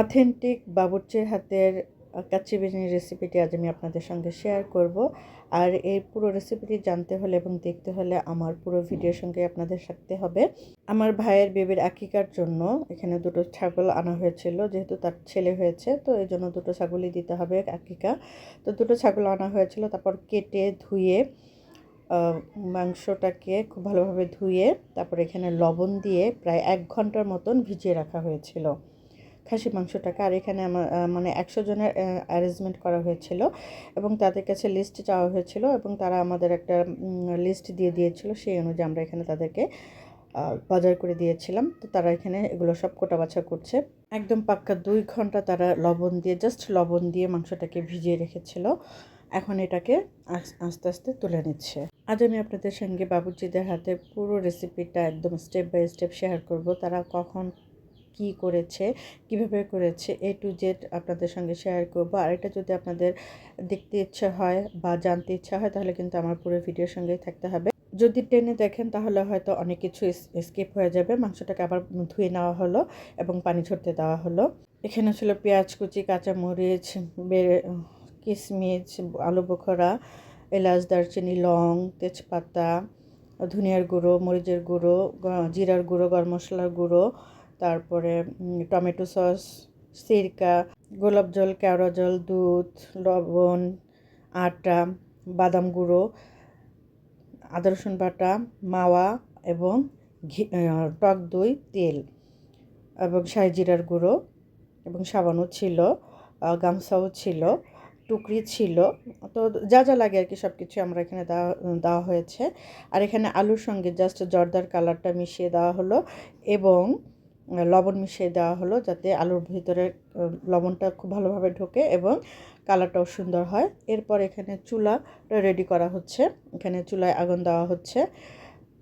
Authentic বাবুর্চির হাতের কাচ্চি বিরিয়ানির রেসিপিটি আজ আমি আপনাদের সঙ্গে শেয়ার করব। আর এই পুরো রেসিপিটি জানতে হলে এবং দেখতে হলে আমার পুরো ভিডিওর সঙ্গে আপনাদের থাকতে হবে। আমার ভাইয়ের বেবির আকিকার জন্য এখানে দুটো ছাগল আনা হয়েছিল, যেহেতু তার ছেলে হয়েছে, তো এই জন্য দুটো ছাগলই দিতে হবে আকিকা। তো দুটো ছাগল আনা হয়েছিল, তারপর কেটে ধুয়ে মাংসটাকে খুব ভালোভাবে ধুয়ে, তারপর এখানে লবণ দিয়ে প্রায় এক ঘণ্টার মতন ভিজিয়ে রাখা হয়েছিল। খাসি মাংসটাকে, আর এখানে আমার মানে একশো জনের অ্যারেঞ্জমেন্ট করা হয়েছিল এবং তাদের কাছে লিস্ট চাওয়া হয়েছিল এবং তারা আমাদের একটা লিস্ট দিয়ে দিয়েছিল, সেই অনুযায়ী আমরা এখানে তাদেরকে বাজার করে দিয়েছিলাম। তো তারা এখানে এগুলো সব কোটা বাছা করছে। একদম পাক্কা দুই ঘণ্টা তারা লবণ দিয়ে জাস্ট লবণ দিয়ে মাংসটাকে ভিজিয়ে রেখেছিল। এখন এটাকে আস্তে আস্তে তুলে নিচ্ছে। আজ আমি আপনাদের সঙ্গে বাবুজিদের হাতে পুরো রেসিপিটা একদম স্টেপ বাই স্টেপ শেয়ার করব। তারা কখন কি করেছে, কীভাবে করেছে এ টু জেড আপনাদের সঙ্গে শেয়ার করব। আর এটা যদি আপনাদের দেখতে ইচ্ছা হয় বা জানতে ইচ্ছা হয়, তাহলে কিন্তু আমার পুরো ভিডিওর সঙ্গেই থাকতে হবে। যদি টেনে দেখেন, তাহলে হয়তো অনেক কিছু স্কিপ হয়ে যাবে। মাংসটাকে আবার ধুয়ে নেওয়া হলো এবং পানি ঝরতে দেওয়া হলো। এখানে ছিল পেঁয়াজ কুচি, কাঁচামরিচ বেড়ে কিশমিচ আলু বোখরা এলাচ, দারচিনি, লং, তেজপাতা, ধনিয়ার গুঁড়ো, মরিচের গুঁড়ো জিরার গুঁড়ো, গরম মশলার গুঁড়ো তারপরে টমেটো সস, সিরকা, গোলাপ জল, কেওড়া জল, দুধ, লবণ, আটা, বাদাম গুঁড়ো, আদা রসুন বাটা, মাওয়া এবং ঘি টক দই, তেল এবং শাহি জিরার গুঁড়ো এবং সাবানও ছিল গামছাও ছিল, টুকরি ছিল। তো যা যা লাগে আর কি সব কিছু আমরা এখানে দেওয়া দেওয়া হয়েছে। আর এখানে আলুর সঙ্গে জাস্ট জর্দার কালারটা মিশিয়ে দেওয়া হলো এবং লবণ মিশিয়ে দেওয়া হলো যাতে আলুর ভিতরে লবণটা খুব ভালোভাবে ঢোকে এবং কালারটাও সুন্দর হয়। এরপর এখানে চুলাটা রেডি করা হচ্ছে। এখানে চুলায় আগুন দেওয়া হচ্ছে।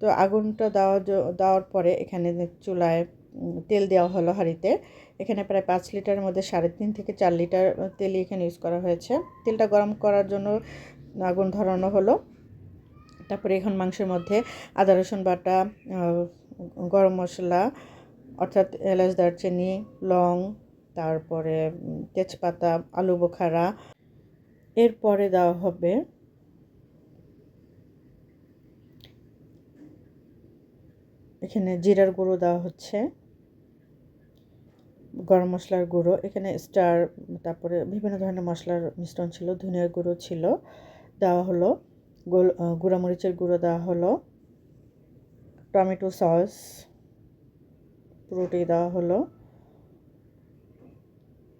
তো আগুনটা দেওয়া দেওয়ার পরে এখানে চুলায় তেল দেওয়া হলো হাঁড়িতে। এখানে প্রায় পাঁচ লিটারের মধ্যে সাড়ে তিন থেকে চার লিটার তেলই এখানে ইউজ করা হয়েছে। তেলটা গরম করার জন্য আগুন ধরানো হলো। তারপরে এখন মাংসের মধ্যে আদা রসুন বাটা গরম মশলা অর্থাৎ এলাচ, দারচিনি, লং, তারপরে তেজপাতা, আলু বোখারা। এরপরে দেওয়া হবে এখানে জিরার গুঁড়ো দেওয়া হচ্ছে, গরম মশলার গুঁড়ো। এখানে স্টার, তারপরে বিভিন্ন ধরনের মশলার মিশ্রণ ছিল, ধনিয়ার গুঁড়ো ছিল, দেওয়া হলো। গোল গুঁড়ামরিচের গুঁড়ো দেওয়া হলো। Tomato sauce. পুরোটাই দেওয়া হলো।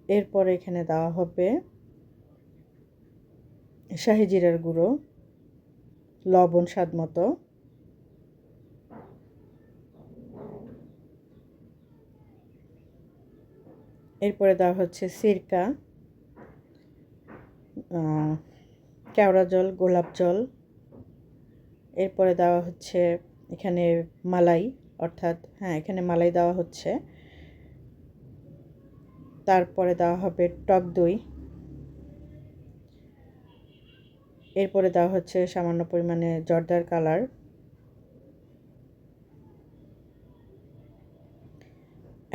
এরপরে এখানে দেওয়া হবে শাহি জিরার গুঁড়ো, লবণ স্বাদ মতো। এরপরে দেওয়া হচ্ছে সিরকা কেওড়া জল, গোলাপ জল। এরপরে দেওয়া হচ্ছে এখানে মালাই। অর্থাৎ হ্যাঁ এখানে মালাই দেওয়া হচ্ছে। তারপরে দেওয়া হবে টক দই। এরপরে দেওয়া হচ্ছে সামান্য পরিমাণে জর্দার কালার।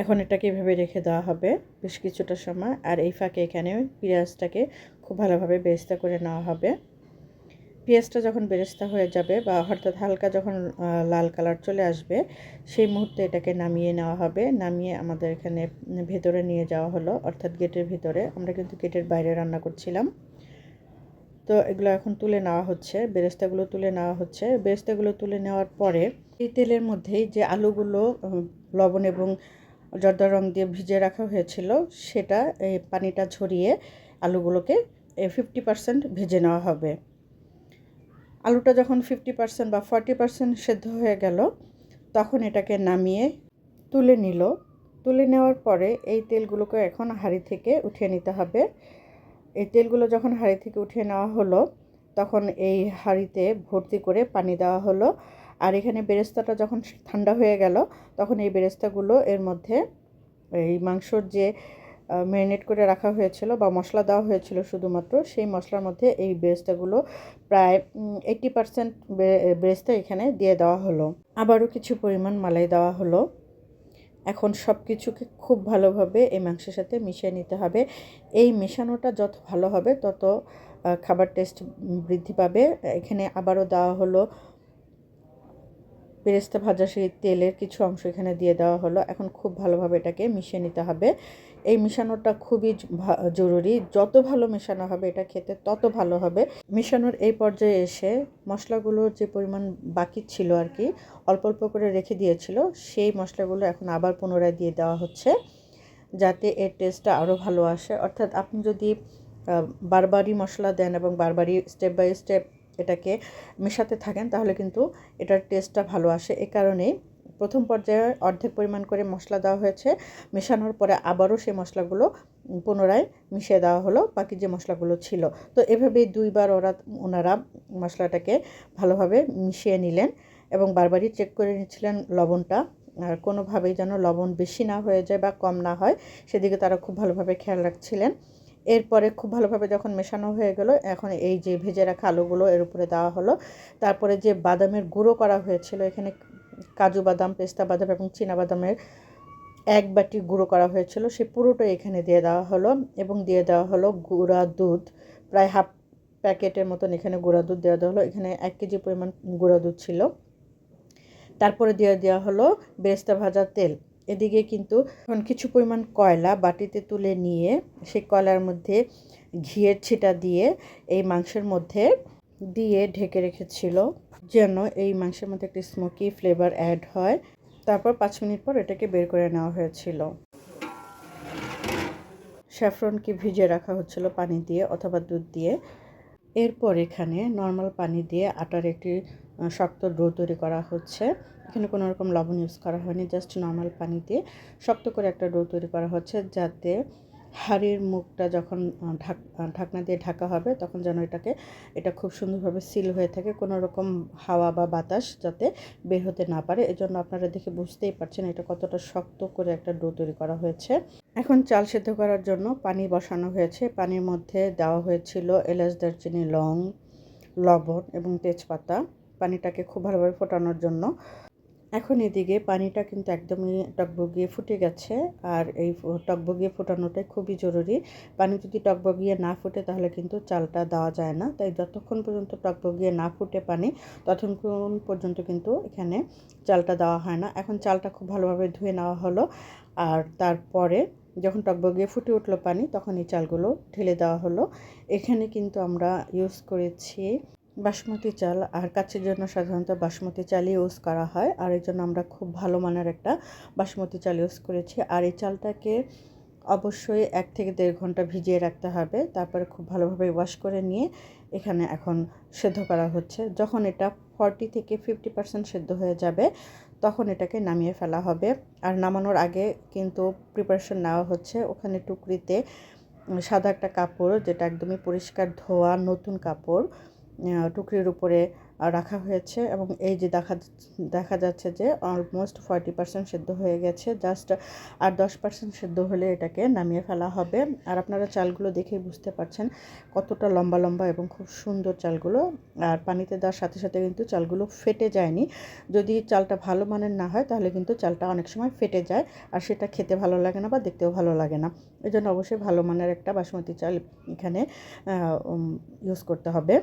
এখন এটাকে এভাবে রেখে দেওয়া হবে বেশ কিছুটা সময়, আর এই ফাঁকে এখানে পেঁয়াজটাকে খুব ভালোভাবে বেস্তা করে নেওয়া হবে। পেঁয়াজটা যখন বেরেস্তা হয়ে যাবে বা অর্থাৎ হালকা যখন লাল কালার চলে আসবে, সেই মুহূর্তে এটাকে নামিয়ে নেওয়া হবে। নামিয়ে আমাদের এখানে ভেতরে নিয়ে যাওয়া হলো, অর্থাৎ গেটের ভিতরে। আমরা কিন্তু গেটের বাইরে রান্না করছিলাম। তো এগুলো এখন তুলে নেওয়া হচ্ছে, বেরেস্তাগুলো তুলে নেওয়া হচ্ছে। বেরেস্তাগুলো তুলে নেওয়ার পরে এই তেলের মধ্যেই যে আলুগুলো লবণ এবং জর্দা রং দিয়ে ভিজে রাখা হয়েছিল, সেটা এই পানিটা ঝরিয়ে আলুগুলোকে ফিফটি পারসেন্ট ভেজে নেওয়া হবে। আলুটা যখন ফিফটি পার্সেন্ট বা ফর্টি পার্সেন্ট সেদ্ধ হয়ে গেল, তখন এটাকে নামিয়ে তুলে নিল। তুলে নেওয়ার পরে এই তেলগুলোকে এখন হাঁড়ি থেকে উঠিয়ে নিতে হবে। এই তেলগুলো যখন হাঁড়ি থেকে উঠিয়ে নেওয়া হলো, তখন এই হাঁড়িতে ভর্তি করে পানি দেওয়া হলো। আর এখানে বেরেস্তাটা যখন ঠান্ডা হয়ে গেল, তখন এই বেরেস্তাগুলো এর মধ্যে এই মাংসর যে ম্যারিনেট করে রাখা হয়েছিল বা মশলা দেওয়া হয়েছিল শুধুমাত্র, সেই মশলার মধ্যে এই বেরেস্তাগুলো প্রায় এইটি পারসেন্ট বেরেস্তা এখানে দিয়ে দেওয়া হলো। আবারও কিছু পরিমাণ মালাই দেওয়া হলো। এখন সব কিছুকে খুব ভালোভাবে এই মাংসের সাথে মিশিয়ে নিতে হবে। এই মেশানোটা যত ভালো হবে, তত খাবার টেস্ট বৃদ্ধি পাবে। এখানে আবারও দেওয়া হলো বেরেস্তা ভাজা সেই তেলের কিছু অংশ এখানে দিয়ে দেওয়া হলো। এখন খুব ভালোভাবে এটাকে মিশিয়ে নিতে হবে। এই মেশানোটা খুবই জরুরি। যত ভালো মেশানো হবে এটা খেতে তত ভালো হবে। মেশানোর এই পর্যায়ে এসে মশলাগুলোর যে পরিমাণ বাকি ছিল আর কি অল্প অল্প করে রেখে দিয়েছিল, সেই মশলাগুলো এখন আবার পুনরায় দিয়ে দেওয়া হচ্ছে, যাতে এর টেস্টটা আরও ভালো আসে। অর্থাৎ আপনি যদি বারবারই মশলা দেন এবং বারবারই স্টেপ বাই স্টেপ এটাকে মেশাতে থাকেন, তাহলে কিন্তু এটার টেস্টটা ভালো আসে। এ কারণেই প্রথম পর্যায়ে অর্ধেক পরিমাণ করে মশলা দেওয়া হয়েছে। মেশানোর পরে আবারও সেই মশলাগুলো পুনরায় মিশিয়ে দেওয়া হলো, বাকি যে মশলাগুলো ছিল। তো এভাবেই দুইবার ওরা, ওনারা মশলাটাকে ভালোভাবে মিশিয়ে নিলেন এবং বারবারই চেক করে নিচ্ছিলেন লবণটা। আর কোনোভাবেই যেন লবণ বেশি না হয়ে যায় বা কম না হয়, সেদিকে তারা খুব ভালোভাবে খেয়াল রাখছিলেন। এরপরে খুব ভালোভাবে যখন মেশানো হয়ে গেল, এখন এই যে ভেজে রাখা আলুগুলো এর উপরে দেওয়া হলো। তারপরে যে বাদামের গুঁড়ো করা হয়েছিল, এখানে কাজু বাদাম, পেস্তা বাদাম এবং বাদামের এক বাটি গুঁড়ো করা হয়েছিল। সে পুরোটাই এখানে দিয়ে দেওয়া হলো এবং দিয়ে দেওয়া হলো গুঁড়া দুধ। প্রায় হাফ প্যাকেটের মতন এখানে গুঁড়া দুধ দেওয়া দেওয়া হলো। এখানে এক কেজি পরিমাণ গুঁড়া দুধ ছিল। তারপরে দিয়ে দেওয়া হলো বেরেস্তা ভাজা তেল। এদিকে কিন্তু এখন কিছু পরিমাণ কয়লা বাটিতে তুলে নিয়ে সেই কয়লার মধ্যে ঘিয়ের ছিটা দিয়ে এই মাংসের মধ্যে দিয়ে ঢেকে রেখেছিল। যেন এই মাংসের মধ্যে একটি স্মোকি ফ্লেভার অ্যাড হয়। তারপর পাঁচ মিনিট পর এটাকে বের করে নেওয়া হয়েছিল। স্যাফরনকে ভিজিয়ে রাখা হচ্ছিল পানি দিয়ে অথবা দুধ দিয়ে। এরপর এখানে নর্মাল পানি দিয়ে আটার একটি শক্ত ডো তৈরি করা হচ্ছে। এখানে কোনো রকম লবণ ইউজ করা হয়নি জাস্ট নর্মাল পানি দিয়ে শক্ত করে একটা ডো তৈরি করা হচ্ছে যাতে হাড়ির মুখটা যখন ঢাক ঢাকনা দিয়ে ঢাকা হবে, তখন যেন এটাকে, এটা খুব সুন্দরভাবে সিল হয়ে থাকে, কোনো রকম হাওয়া বা বাতাস যাতে বের হতে না পারে। এজন্য আপনারা দেখে বুঝতেই পারছেন এটা কতটা শক্ত করে একটা ডো তৈরি করা হয়েছে। এখন চাল সেদ্ধ করার জন্য পানি বসানো হয়েছে। পানির মধ্যে দেওয়া হয়েছিল এলাচ, দারচিনি, লং, লবণ এবং তেজপাতা। পানিটাকে খুব ভালোভাবে ফোটানোর জন্য এখন এদিকে পানিটা কিন্তু একদমই টকবগিয়ে ফুটে গেছে আর এই টকবগিয়ে ফোটানোটাই খুবই জরুরি। পানি যদি টকবগিয়ে না ফুটে তাহলে কিন্তু চালটা দেওয়া যায় না। তাই যতক্ষণ পর্যন্ত টকবগিয়ে না ফুটে পানি, ততক্ষণ পর্যন্ত কিন্তু এখানে চালটা দেওয়া হয় না। এখন চালটা খুব ভালোভাবে ধুয়ে নেওয়া হলো আর তারপরে যখন টকবগিয়ে ফুটে উঠল পানি, তখন এই চালগুলো ঢেলে দেওয়া হলো। এখানে কিন্তু আমরা ইউজ করেছি বাসমতি চাল আর কাছের জন্য সাধারণত বাসমতি চালই ইউজ করা হয়। আর এর জন্য আমরা খুব ভালো মানের একটা বাসমতি চাল ইউজ করেছি। আর এই চালটাকে অবশ্যই এক থেকে দেড় ঘণ্টা ভিজিয়ে রাখতে হবে। তারপরে খুব ভালোভাবে ওয়াশ করে নিয়ে এখানে এখন সেদ্ধ করা হচ্ছে। যখন এটা ফর্টি থেকে ফিফটি পার্সেন্ট সেদ্ধ হয়ে যাবে, তখন এটাকে নামিয়ে ফেলা হবে। আর নামানোর আগে কিন্তু প্রিপারেশন নেওয়া হচ্ছে। ওখানে টুকরিতে সাদা একটা কাপড়, যেটা একদমই পরিষ্কার ধোয়া নতুন কাপড় টুকরির উপরে রাখা হয়েছে এবং এই যে দেখা দেখা যাচ্ছে যে অলমোস্ট ফর্টি পার্সেন্ট সেদ্ধ হয়ে গেছে। জাস্ট আর দশ পার্সেন্ট সেদ্ধ হলে এটাকে নামিয়ে ফেলা হবে। আর আপনারা চালগুলো দেখেই বুঝতে পারছেন কতটা লম্বা লম্বা এবং খুব সুন্দর চালগুলো। আর পানিতে দেওয়ার সাথে সাথে কিন্তু চালগুলো ফেটে যায়নি। যদি চালটা ভালো মানের না হয় তাহলে কিন্তু চালটা অনেক সময় ফেটে যায় আর সেটা খেতে ভালো লাগে না বা দেখতেও ভালো লাগে না। এই জন্য অবশ্যই ভালো মানের একটা বাসমতি চাল এখানে ইউজ করতে হবে।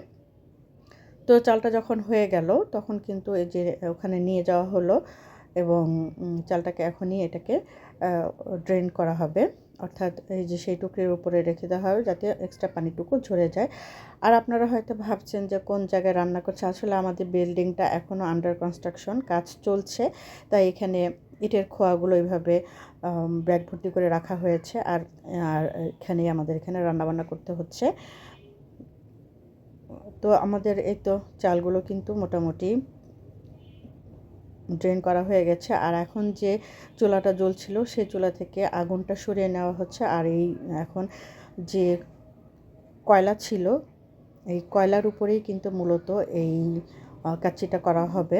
তো চালটা যখন হয়ে গেল, তখন কিন্তু এই যে ওখানে নিয়ে যাওয়া হলো এবং চালটাকে এখনই এটাকে ড্রেন করা হবে। অর্থাৎ এই যে সেই টুকরির উপরে রেখে দেওয়া হবে যাতে এক্সট্রা পানিটুকু ঝরে যায়। আর আপনারা হয়তো ভাবছেন যে কোন জায়গায় রান্না করছে? আসলে আমাদের বিল্ডিংটা এখনও আন্ডার কনস্ট্রাকশন কাজ চলছে। তাই এখানে ইটের খোয়াগুলো এইভাবে ব্যাগ ভর্তি করে রাখা হয়েছে। আর আর এখানেই আমাদের এখানে রান্নাবান্না করতে হচ্ছে। তো আমাদের এই তো চালগুলো কিন্তু মোটামুটি ড্রেন করা হয়ে গেছে। আর এখন যে চুলাটা জ্বলছিল, সেই চুলা থেকে আগুনটা সরিয়ে নেওয়া হচ্ছে। আর এই এখন যে কয়লা ছিল, এই কয়লার উপরেই কিন্তু মূলত এই কাচ্চিটা করা হবে।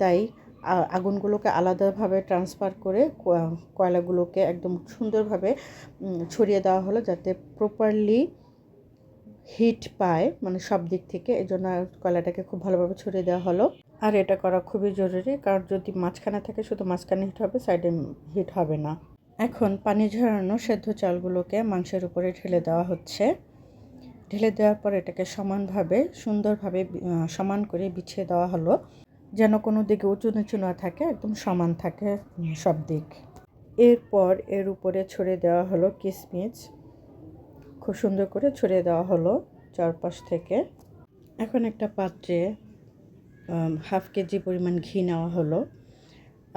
তাই আগুনগুলোকে আলাদাভাবে ট্রান্সফার করে কয়লাগুলোকে একদম সুন্দরভাবে ছড়িয়ে দেওয়া হলো যাতে প্রপারলি হিট পায় মানে সব দিক থেকে। এই জন্য কয়লাটাকে খুব ভালোভাবে ছড়িয়ে দেওয়া হলো। আর এটা করা খুবই জরুরি, কারণ যদি মাঝখানে থাকে, শুধু মাঝখানে হিট হবে, সাইডে হিট হবে না। এখন পানি ঝরানো সেদ্ধ চালগুলোকে মাংসের উপরে ঢেলে দেওয়া হচ্ছে। ঢেলে দেওয়ার পর এটাকে সমানভাবে, সুন্দরভাবে সমান করে বিছিয়ে দেওয়া হলো, যেন কোনো দিকে উঁচু নিচু না থাকে, একদম সমান থাকে সব দিক। এরপর এর উপরে ছড়িয়ে দেওয়া হলো কিশমিশ খুব সুন্দর করে ছড়িয়ে দেওয়া হলো চারপাশ থেকে। এখন একটা পাত্রে হাফ কেজি পরিমাণ ঘি নেওয়া হলো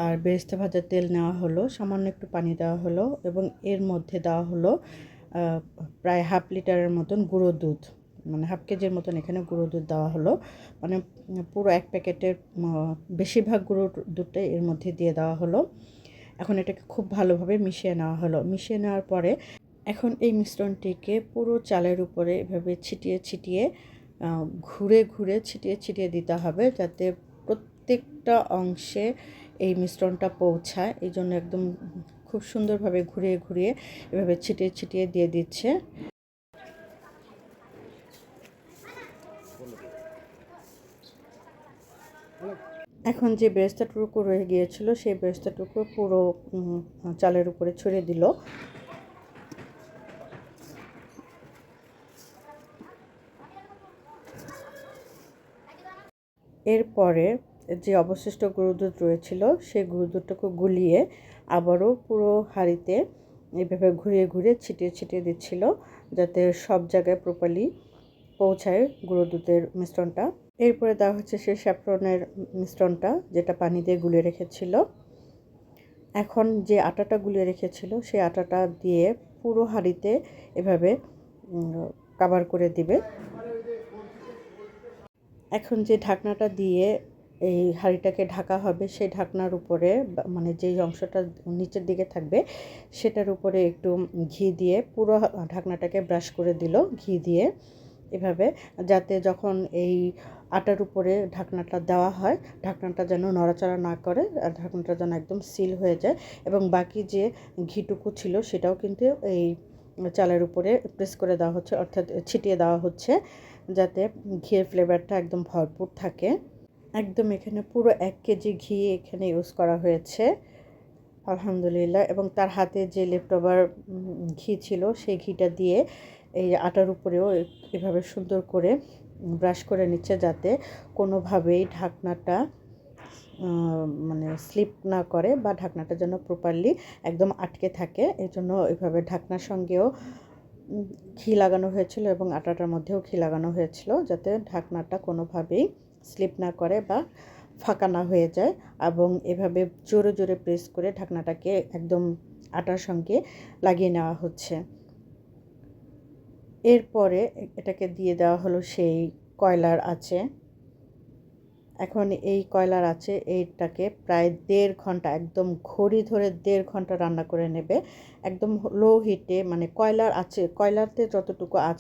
আর বেরেস্তা ভাজার তেল নেওয়া হলো, সামান্য একটু পানি দেওয়া হলো এবং এর মধ্যে দেওয়া হলো প্রায় হাফ লিটারের মতন গুঁড়ো দুধ মানে হাফ কেজির মতন এখানে গুঁড়ো দুধ দেওয়া হলো। মানে পুরো এক প্যাকেটের বেশিরভাগ গুঁড়ো দুধটাই এর মধ্যে দিয়ে দেওয়া হলো। এখন এটাকে খুব ভালোভাবে মিশিয়ে নেওয়া হলো। মিশিয়ে নেওয়ার পরে এখন এই মিশ্রণটিকে পুরো চালের উপরে এভাবে ছিটিয়ে ছিটিয়ে ঘুরে ঘুরে ছিটিয়ে ছিটিয়ে দিতে হবে যাতে প্রত্যেকটা অংশে এই মিশ্রণটা পৌঁছায়। এই জন্য একদম খুব সুন্দরভাবে ঘুরিয়ে ঘুরিয়ে এভাবে ছিটিয়ে ছিটিয়ে দিয়ে দিচ্ছে। এখন যে বেরেস্তাটুকু রয়ে গিয়েছিল, সেই বেরেস্তাটুকু পুরো চালের উপরে ছড়িয়ে দিল। এরপরে যে অবশিষ্ট গরুর দুধ রয়েছিল, সেই গরুর দুধটাকে গুলিয়ে আবারও পুরো হাঁড়িতে এভাবে ঘুরিয়ে ঘুরিয়ে ছিটিয়ে ছিটিয়ে দিচ্ছিল, যাতে সব জায়গায় প্রপারলি পৌঁছায় গুঁড়ো দুধের মিশ্রণটা। এরপরে দেওয়া হচ্ছে সেই স্যাফরনের মিশ্রণটা, যেটা পানি দিয়ে গুলিয়ে রেখেছিল। এখন যে আটাটা গুলিয়ে রেখেছিল, সেই আটাটা দিয়ে পুরো হাঁড়িতে এভাবে কাভার করে দিবে। এখন যে ঢাকনাটা দিয়ে এই হাঁড়িটাকে ঢাকা হবে, সেই ঢাকনার উপরে মানে যেই অংশটা নিচের দিকে থাকবে, সেটার উপরে একটু ঘি দিয়ে পুরো ঢাকনাটাকে ব্রাশ করে দিল, ঘি দিয়ে এভাবে, যাতে যখন এই আটার উপরে ঢাকনাটা দেওয়া হয়, ঢাকনাটা যেন নড়াচড়া না করে আর ঢাকনাটা যেন একদম সিল হয়ে যায় এবং বাকি যে ঘিটুকু ছিল, সেটাও কিন্তু এই চালের উপরে প্রেস করে দেওয়া হচ্ছে, অর্থাৎ ছিটিয়ে দেওয়া হচ্ছে। যাতে ঘিয়ের ফ্লেভারটা একদম ভরপুর থাকে। একদম এখানে পুরো এক কেজি ঘি এখানে ইউজ করা হয়েছে। আলহামদুলিল্লাহ, এবং তার হাতে যে লেফটোভার ঘি ছিল, সেই ঘিটা দিয়ে এই আটার উপরেও এভাবে সুন্দর করে ব্রাশ করে নিচ্ছে যাতে কোনোভাবেই ঢাকনাটা মানে স্লিপ না করে বা ঢাকনাটা যেন প্রপারলি একদম আটকে থাকে। এই জন্য এভাবে ঢাকনার সঙ্গেও ঘি লাগানো হয়েছিল এবং আটাটার মধ্যেও ঘি লাগানো হয়েছিল যাতে ঢাকনাটা কোনোভাবেই স্লিপ না করে বা ফাঁকা না হয়ে যায় এবং এভাবে জোরে জোরে প্রেস করে ঢাকনাটাকে একদম আটার সঙ্গে লাগিয়ে নেওয়া হচ্ছে। এরপরে এটাকে দিয়ে দেওয়া হলো সেই কয়লার আছে এখন এই কয়লার আছে, এইটাকে প্রায় দেড় ঘণ্টা, একদম ঘড়ি ধরে দেড় ঘণ্টা রান্না করে নেবে। একদম লো হিটে মানে কয়লার আছে, কয়লাতে যতটুকু আঁচ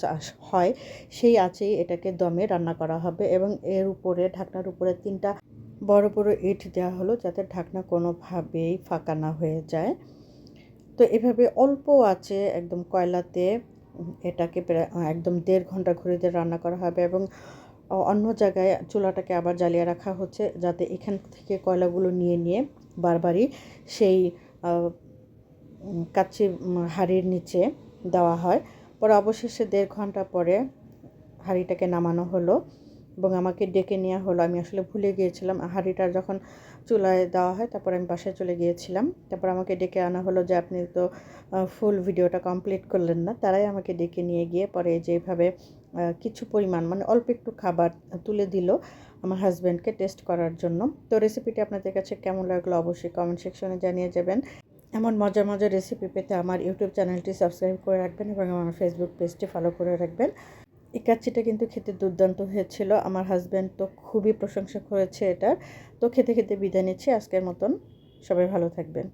হয়, সেই আঁচেই এটাকে দমে রান্না করা হবে এবং এর উপরে, ঢাকনার উপরে তিনটা বড় বড় ইট দেওয়া হলো যাতে ঢাকনা কোনোভাবেই ফাঁকা না হয়ে যায়। তো এভাবে অল্প আছে একদম কয়লাতে এটাকে একদম দেড় ঘণ্টা ঘুরিতে রান্না করা হবে এবং অন্য জায়গায় চুলাটাকে আবার জ্বালিয়ে রাখা হচ্ছে যাতে এখান থেকে কয়লাগুলো নিয়ে নিয়ে বারবারই সেই কাচি হাড়ির নিচে দেওয়া হয়। পরে অবশেষে দেড় ঘণ্টা পরে হাঁড়িটাকে নামানো হলো এবং আমাকে ডেকে নেওয়া হলো। আমি আসলে ভুলে গিয়েছিলাম হাড়িটা যখন চুলায় দেওয়া হয়, তারপর আমি বাসায় চলে গিয়েছিলাম। তারপর আমাকে ডেকে আনা হলো যে, আপনি তো ফুল ভিডিওটা কমপ্লিট করলেন না। তারাই আমাকে ডেকে নিয়ে গিয়ে পরে যেভাবে কিছু পরিমাণ মানে অল্প একটু খাবার তুলে দিল আমার হাজব্যান্ডকে টেস্ট করার জন্য। তো রেসিপিটি আপনাদের কাছে কেমন লাগল অবশ্যই কমেন্ট সেকশনে জানিয়ে যাবেন। এমন মজার মজার রেসিপি পেতে আমার ইউটিউব চ্যানেলটি সাবস্ক্রাইব করে রাখবেন এবং আমার ফেসবুক পেজটি ফলো করে রাখবেন। এই কাচ্চিটা কিন্তু খেতে দুর্দান্ত হয়েছিল। আমার হাজব্যান্ড তো খুবই প্রশংসা করেছে এটা তো খেতে খেতে বিদায় নিচ্ছি। আজকের মতন সবাই ভালো থাকবেন।